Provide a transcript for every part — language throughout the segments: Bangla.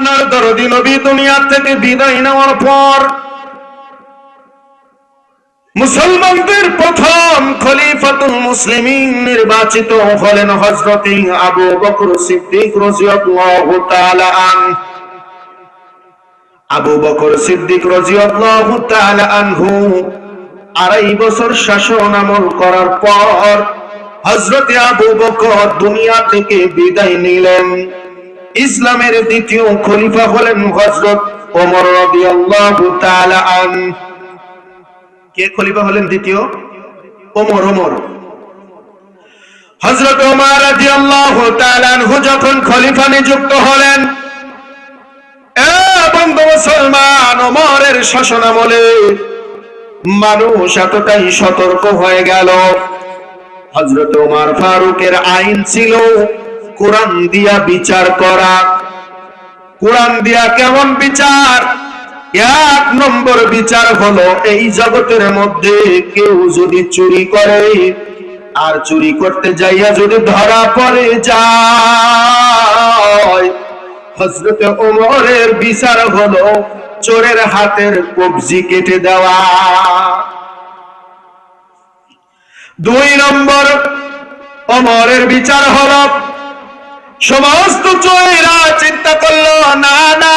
আপনার দরদি নবী দুনিয়া থেকে বিদায় নেওয়ার পর মুসলমানদের প্রথম খলিফাতুল মুসলিমিন নির্বাচিত হলেন হযরতে আবু বকর সিদ্দিক রাদিয়াল্লাহু তাআলা আন। আবু বকর সিদ্দিক রাদিয়াল্লাহু তাআলা আনহু আড়াই বছর শাসন আমল করার পর হযরতে আবু বকর দুনিয়া থেকে বিদায় নিলেন। ইসলামের দ্বিতীয় খলিফা হলেন হযরত ওমর আন। কে খলিফা হলেন দ্বিতীয়? ওমর ওমর। ওমর যখন খলিফা নিযুক্ত হলেন বন্ধু মুসলমান, ওমরের শাসনামলে মানুষ এতটাই সতর্ক হয়ে গেল। হযরত ওমর ফারুকের আইন ছিল কোরআন দিয়া বিচার করা। কোরআন দিয়া কেমন বিচার? এক নম্বর বিচার হলো এই জগতের মধ্যে কেউ যদি চুরি করে, আর চুরি করতে যাইয়া যদি ধরা পড়ে যায় হজরত ওমরের বিচার হলো চোরের হাতের কবজি কেটে দেওয়া। দুই নম্বর, ওমরের বিচার হলো সমস্ত চোরেরা চিন্তা করল, না না,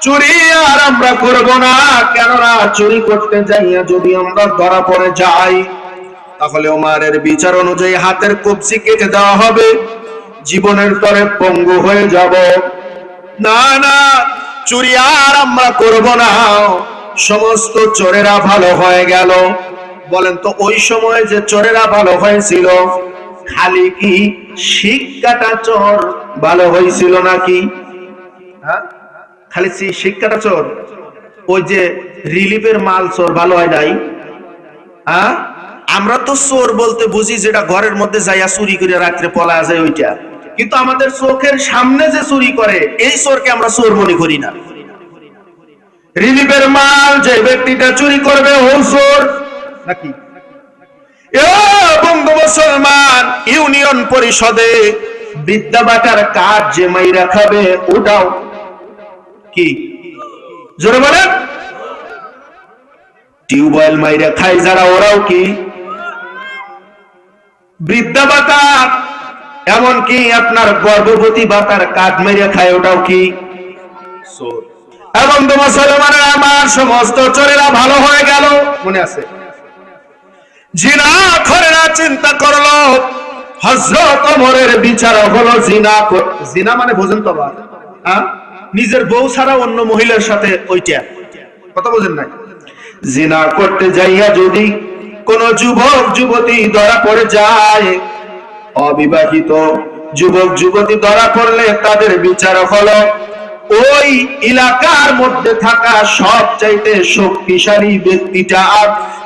চুরি আর আমরা করব না। কেননা চুরি করতে যাইয়া যদি আমরা ধরা পড়ে যাই, তাহলে ওমারের বিচার অনুযায়ী হাতের কবজি কেটে দেওয়া হবে। জীবনের তরে পঙ্গু হয়ে যাব। না না, চুরি আর আমরা করব না। সমস্ত চোরেরা ভালো হয়ে গেল। বলেন তো, ওই সময় যে চোরেরা ভালো হয়েছিল খালি কি শিক্ষাটা চোর? ভালো হয়েছিল নাকি? হ্যাঁ? খালি শিক্ষাটা চোর? ওই যে রিলিফের মাল চোর, ভালো হয় নাই? হ্যাঁ? আমরা তো চোর বলতে বুঝি যেটা ঘরের মধ্যে যাইয়া চুরি করে রাত্রে পলা যায় ওইটা। কিন্তু আমাদের চোখের সামনে যে চুরি করে, এই চোরকে আমরা চোর মনে করি না। রিলিফের মাল যে ব্যক্তিটা চুরি করবে, ও চোর। নাকি? বন্ধু মুসলমান, ইউনিয়ন পরিষদে বিদ্যা বাটার কাজ যে মাইরা খাবে, ওটাও কি? জোরে বলেন। টিউবওয়েল মাইরা খায় যারা, ওরাও কি? এমনকি আপনার গর্ভবতী বাতার কাঠ মেরে খায়, ওটাও কি? এবং তো আমার সমস্ত চোরেরা ভালো হয়ে গেল, মনে আছে? জিনা খরেরা চিন্তা করল। হজরত ওমরের বিচার হলো জিনা জিনা মানে তো হ্যাঁ? নিজের বউ ছাড়া অন্য মহিলার সাথে ওইটা। কথা বোঝেন নাই? জিনা করতে যাইয়া যদি কোন যুবক, যুবতী ধরা পড়ে যায়, অবিবাহিত যুবক, যুবতী ধরা পড়লে তাদের বিচার হলো ওই এলাকার মধ্যে থাকা সব চাইতে শক্তিশালী ব্যক্তিটা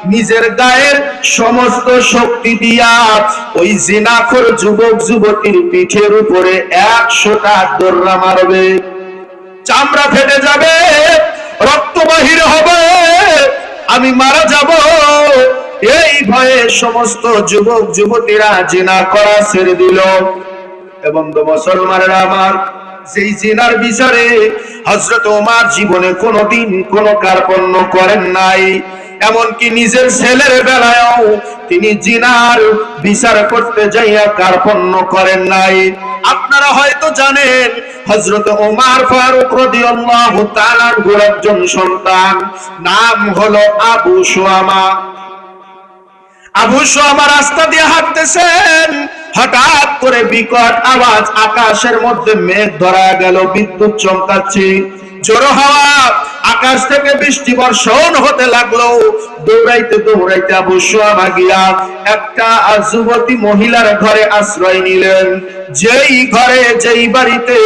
নিজের গায়ের সমস্ত শক্তি দিয়া ওই জিনাখোর যুবক যুবতীর পিঠের উপরে একশোটা দোররা মারবে। চামড়া ফেটে যাবে, রক্ত বাহির হবে, আমি মারা যাব। এই ভয়ে সমস্ত যুবক যুবতীরা জিনা করা ছেড়ে দিল। এবং মুসলমানেরা আমার সেই জিনার বিচারে হজরত ওমার জীবনে কোনোদিন কোনো কার্পণ্য করেন নাই। এমনকি নিজের ছেলের বেলায়ও তিনি জিনার বিচার করতে যাইয়া কার্পণ্য করেন নাই। আপনারা হয়তো জানেন হজরত ওমার ফারুক রাদিয়াল্লাহু তাআলার একজন সন্তান। নাম হলো আবু সুয়ামা। আবু আমার রাস্তা দিয়ে হাঁটতেছেন। হঠাৎ করে বিকট আওয়াজ আকাশের মধ্যে মেঘ ধরা গেল, বিদ্যুৎ চমকাচ্ছে। জোরো হাওয়া, আকাশ থেকে বৃষ্টি বর্ষণ হতে লাগল। দৌড়াইতে দৌড়াইতে আবু সোয়ামা গিয়া একটা যুবতী মহিলার ঘরে আশ্রয় নিলেন। যেই ঘরে, যেই বাড়িতে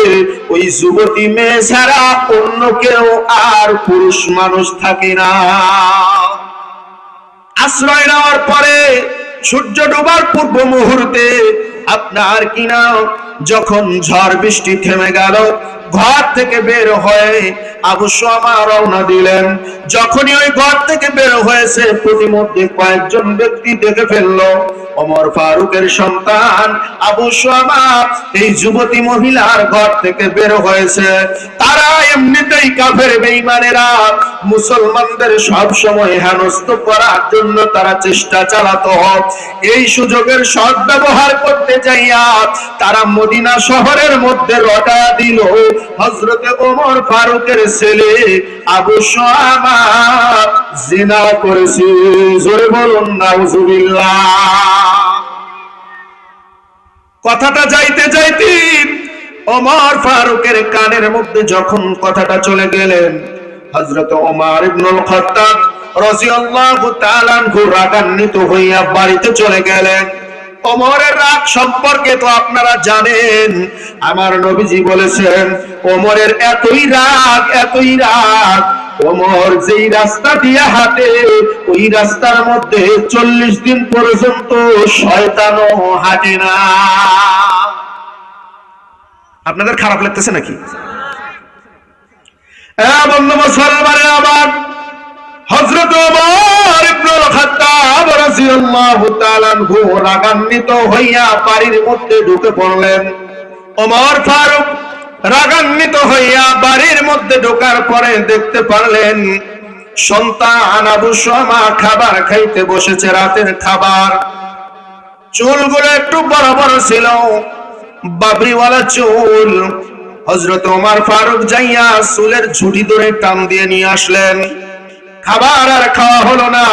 ওই যুবতী মেয়ে ছাড়া অন্য কেউ আর পুরুষ মানুষ থাকে না। আশ্রয় নেওয়ার পরে সূর্য ডোবার পূর্ব মুহূর্তে আপনার কিনা যখন ঝড় বৃষ্টি থেমে গেল ঘর থেকে বের হয়ে আবু শামা রওনা দিলেন। যখনই ওই ঘর থেকে বের হয়েছে প্রতিমধ্যে কয়েকজন ব্যক্তি দেখে ফেলল, ওমর ফারুকের সন্তান আবু শামা এই যুবতী মহিলার ঘর থেকে বের হয়েছে। তারা এমনিতেই কাফের বেঈমানেরা। মুসলমানদের সব সময় হেনস্থ করার জন্য তারা চেষ্টা চালাতো। এই সুযোগের সদ্ব্যবহার করতে যাইয়া তারা মদিনা শহরের মধ্যে রটা দিল। হজরতে ওমর ফারুকের ছেলে আবু শামা জিনা করেছে। জোরে বলুন, নাউজুবিল্লাহ। কথাটা যাইতে যাইতে ওমর ফারুকের কানের মধ্যে যখন কথাটা চলে গেলেন, হযরত ওমর ইবনুল খাত্তাব রাদিয়াল্লাহু তাআলা রাগান্বিত হইয়া বাড়িতে চলে গেলেন। ওমরের রাগ সম্পর্কে তো আপনারা জানেন। আমার নবীজি বলেছেন, ওমরের এতই রাগ এতই রাগ, ওমর যেই রাস্তা দিয়ে হাঁটে, ওই রাস্তার মধ্যে চল্লিশ দিন পর্যন্ত শয়তানও হাঁটে না। আপনাদের খারাপ লাগতেছে নাকি? হ্যাঁ বন্ধু মুসলমানের আবার হযরত ওমর ইবনুল খাত্তাব রাদিয়াল্লাহু তাআলা রাগান্বিত হইয়া বাড়ির মধ্যে ঢুকে পড়লেন। ওমর ফারুক রাগান্বিত হইয়া বাড়ির মধ্যে ঢোকার পরে দেখতে পারলেন, সন্তান আবু শামা খাবার খাইতে বসেছে রাতের খাবার। চুলগুলো একটু বড় বড় ছিল, বাবরিওয়ালা চুল। হজরত ওমর ফারুক যাইয়া চুলের ঝুটি ধরে টান দিয়ে নিয়ে আসলেন। খাবার আর খাওয়া হলো না।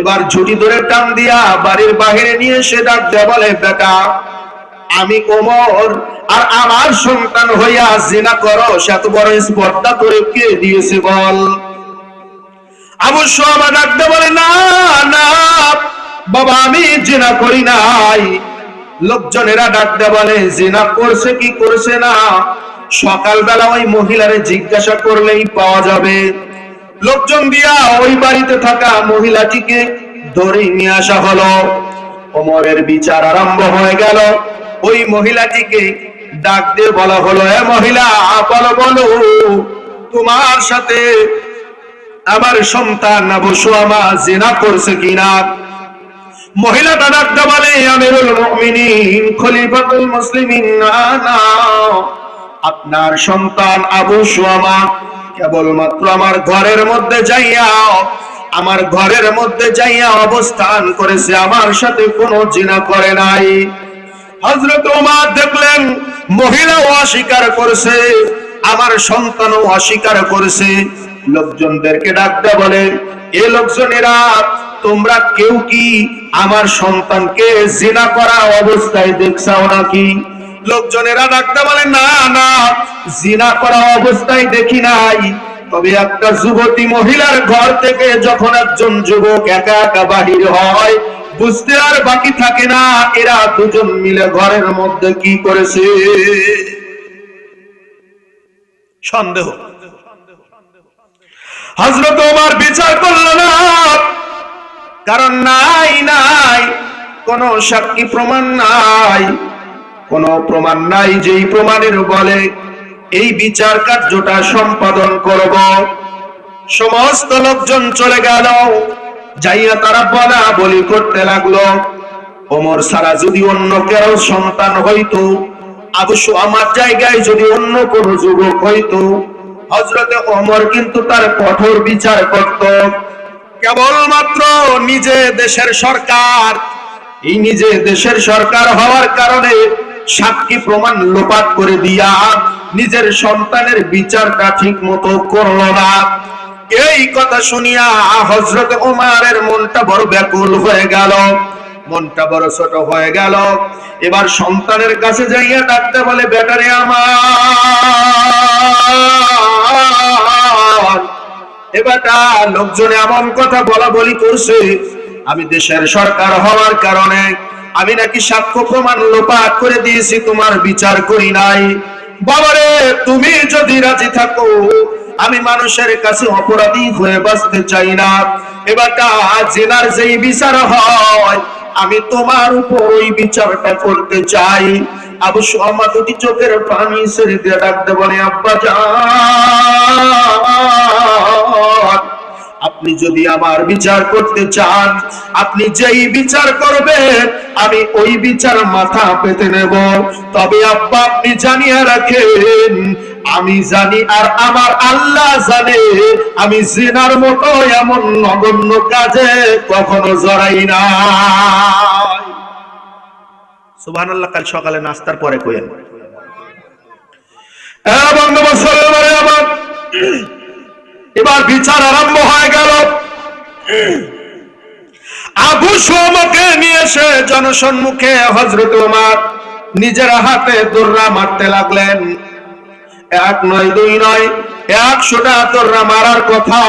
এবার ঝুটি ধরে টান দিয়া বাড়ির বাহিরে নিয়ে এসে ডাক দেয়া বলে, বেটা, আমি কোমর আর আমার সন্তান হইয়া জিনা করো এত বড় স্পর্ধা করে কে দিয়েছে বল? আবু সোমা ডাকতে বলে, না না, বাবা, আমি জিনা করি নাই। লোকজনেরা ডাকতে বলে, জিনা করছে কি করছে না? সকালবেলা ওই মহিলারে জিজ্ঞাসা করলেই পাওয়া যাবে। লোকজন দিয়া ওই বাড়িতে থাকা মহিলাটিকে ধরে নিয়ে আসা হলো। ওমরের বিচার আরম্ভ হয়ে গেল। ওই মহিলাটিকে ডাক দিয়ে বলা হলো, এ মহিলা বলো বলো, তোমার সাথে আমার সন্তান অবশ্য আমার জেনা করছে কিনা? মহিলাটা ডাকতে বলে, আমিরুল মুমিনিন, খলিফাতুল মুসলিমিন, না না। আপনার সন্তান আবু সুয়ামা কেবলমাত্র আমার ঘরের মধ্যে যাইয়া, আমার ঘরের মধ্যে যাইয়া অবস্থান করেছে, আমার সাথে কোনো জিনা করে নাই। হজরত ওমর দেখলেন, মহিলাও অস্বীকার করেছে, আমার সন্তানও অস্বীকার করেছে। লোকজনদেরকে ডাকতে বলে, এ লোকজনেরা, তোমরা কেউ কি আমার সন্তানকে জিনা করা অবস্থায় দেখছাও নাকি? লোকজনেরা ডাকতে বলে, না না, জিনা করা অবস্থায় দেখি নাই। তবে একটা যুবতী মহিলার ঘর থেকে যখন একজন যুবক একা একা বাহির হয়, বুঝতে আর বাকি থাকে না, এরা দুজন মিলে ঘরের মধ্যে কি করেছে। সন্দেহ। হজরত ওমর বিচার করল, না, কারণ নাই নাই, কোন সাক্ষী প্রমাণ নাই। কোন প্রমাণ নাই যেই প্রমাণের বলে এই বিচার কার্যটা সম্পাদন করব। সমস্ত লোকজন চলে গেল। যাইয়া তারা বলা বলি করতে লাগল, ওমর সারা যদি অন্য কেউ সন্তান হইতো, অবশ্য আমার জায়গায় যদি অন্য কোন যুবক হইতো হজরতে ওমর কিন্তু তার কঠোর বিচার করত। কেবলমাত্র নিজে দেশের সরকার, এই নিজে দেশের সরকার হওয়ার কারণে সাক্ষী প্রমাণ লোপাট করে দিয়া নিজের সন্তানের বিচারটা ঠিক মতো করল না। এই কথা শুনিয়া হজরত উমারের মনটা বড় ব্যাকুল হয়ে গেল। মনটা বড় ছোট হয়ে গেল। এবার সন্তানের কাছে যাইয়া ডাকতে বলে বেটারে আমার। এবারটা লোকজনে এমন কথা বলা বলি করছে, আমি দেশের সরকার হওয়ার কারণে আমি নাকি সাক্ষ্য প্রমাণ লোপাট করে দিয়েছি, তোমার বিচার করি নাই। বাবারে, তুমি যদি রাজি থাকো, আমি মানুষের কাছে অপরাধী হয়ে বাঁচতে চাই না। এবারটা জেনার যেই বিচার হয়, আমি তোমার উপর ওই বিচারটা করতে চাই। আবু শামা দুটি চোখের পানি ছেড়ে দিয়ে ডাকতে বলে, আব্বা যান আপনি যদি আমার বিচার করতে চান, আপনি যেই বিচার করবেন, আমি ওই বিচার মাথা পেতে নেব। তবে আব্বা, আপনি জানিয়ে রাখেন, আমি জানি আর আমার আল্লাহ জানে, আমি জিনার মতো এমন নগণ্য কাজে কখনো জড়াই না সুবহানাল্লাহ, কাল সকালে নাস্তার পরে কইেন এবং মুসলমান! এবার বিচার আরম্ভ হয়ে গেল। আবু সোমকে নিয়ে এসে জনসম্মুখে হজরত ওমর নিজের হাতে দোররা মারতে লাগলেন। এক নয়, দুই নয় একশোটা তোররা মারার কথা।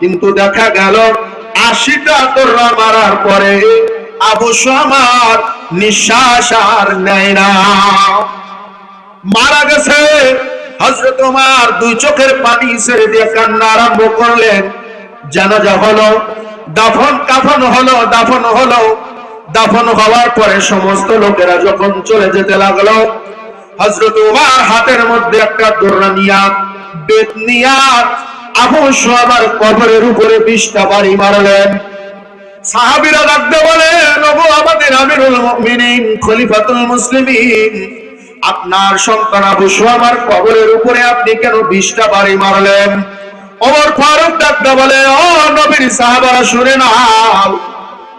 কিন্তু দেখা গেল, আশিটা তোররা মারার পরে আবু সোমার নিঃশ্বাস আর নেয় না। মারা গেছে হজরত ওমর দুই চোখের পানি ছেড়ে দিয়ে কান্না আরম্ভ করলেন। জানাজা হলো, দাফন কাফন হলো, দাফন হলো। দাফন হওয়ার পরে সমস্ত লোকেরা যখন চলে যেতে লাগল হজরত উমার হাতের মধ্যে একটা দোররা নিয়া, বেত নিয়া আবু আমার কবরের উপরে বিশটা বাড়ি মারলেন। সাহাবিরা ডাকতে বলে নবু আমাদের আমিরুল মুমিনিন, খলিফাতুল মুসলিমিন আপনার সন্তান আবু আমার কবরের উপরে আপনি কেন বিশটা বাড়ি মারলেন? ওমর ফারুক ডাকতে বলে, ও নবীর সাহাবারা, শুনে নাও।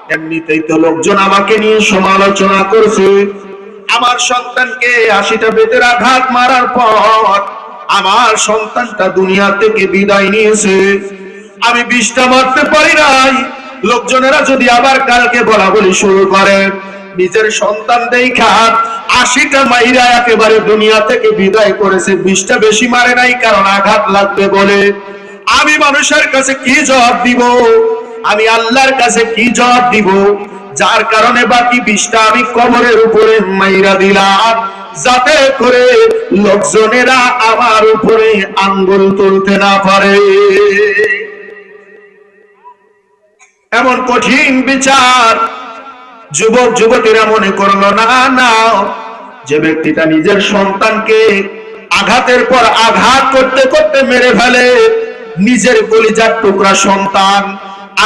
এমনিতেই তো লোকজন আমাকে নিয়ে সমালোচনা করছে। আমার সন্তানকে আশিটা বেতের আঘাত মারার পর আমার সন্তানটা দুনিয়া থেকে বিদায় নিয়েছে। আমি বিশটা মারতে পারি নাই। লোকজনেরা যদি আবার কালকে বলা বলি শুরু করে নিজের সন্তান দেখা, আশিটা মাইরা একেবারে দুনিয়া থেকে বিদায় করেছে, বিশটা বেশি মারে নাই, কারণ আঘাত লাগবে বলে। আমি মানুষের কাছে কি জবাব দিব? আমি আল্লাহর কাছে কি জবাব দিব? যার কারণে বাকি বিষটা আমি কবরের উপরে মাইরা দিলাম, যাতে করে লোকজনেরা আমার উপরে আঙ্গুল তুলতে না পারে। এমন কঠিন বিচার যুবক, যুবতীরা মনে করল, না না, যে ব্যক্তিটা নিজের সন্তানকে আঘাতের পর আঘাত করতে করতে মেরে ফেলে, নিজের কলিজার টুকরা সন্তান।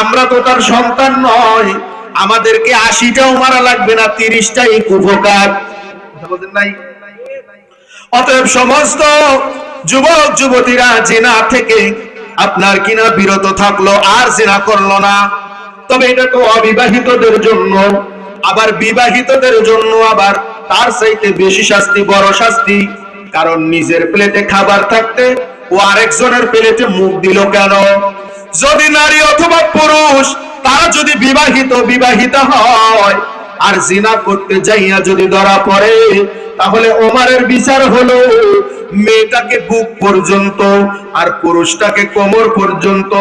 আমরা তো তার সন্তান নয়। আমাদেরকে আশিটাও মারা লাগবে না, তিরিশটাই কুপকার। নাই? অতএব সমস্ত যুবক, যুবতীরা জেনা থেকে আপনার কিনা বিরত থাকল, আর জেনা করল না। তবে এটা তো অবিবাহিতদের জন্য। আবার বিবাহিতদের জন্য আবার তার চাইতে বেশি শাস্তি, বড় শাস্তি। কারণ নিজের প্লেটে খাবার থাকতে ও আরেকজনের প্লেটে মুখ দিল কেন? যদি নারী অথবা পুরুষ, তারা যদি বিবাহিত বিবাহিত হয় আর জিনা করতে যাইয়া যদি ধরা পড়ে, তাহলে ওমারের বিচার হলো মেয়েটাকে বুক পর্যন্ত আর পুরুষটাকে কোমর পর্যন্ত।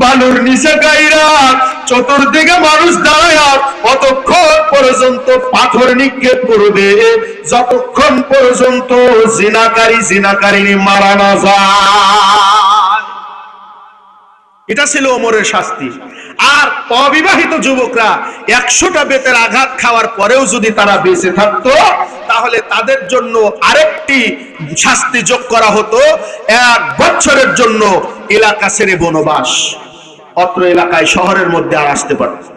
বালুর নিচে গাইরা চতুর্দিকে মানুষ দাঁড়ায় কতক্ষণ পর্যন্ত পাথর নিক্ষেপ করবে। যতক্ষণ পর্যন্ত জিনাকারী জিনাকারিনী মারা না যায়। এটা ছিল ওমরের শাস্তি। আর অবিবাহিত যুবকরা একশোটা বেতের আঘাত খাওয়ার পরেও যদি তারা বেঁচে থাকতো, তাহলে তাদের জন্য আরেকটি শাস্তি যোগ করা হতো, এক বছরের জন্য এলাকা ছেড়ে বনবাস। অত্র এলাকায় শহরের মধ্যে আর আসতে পারত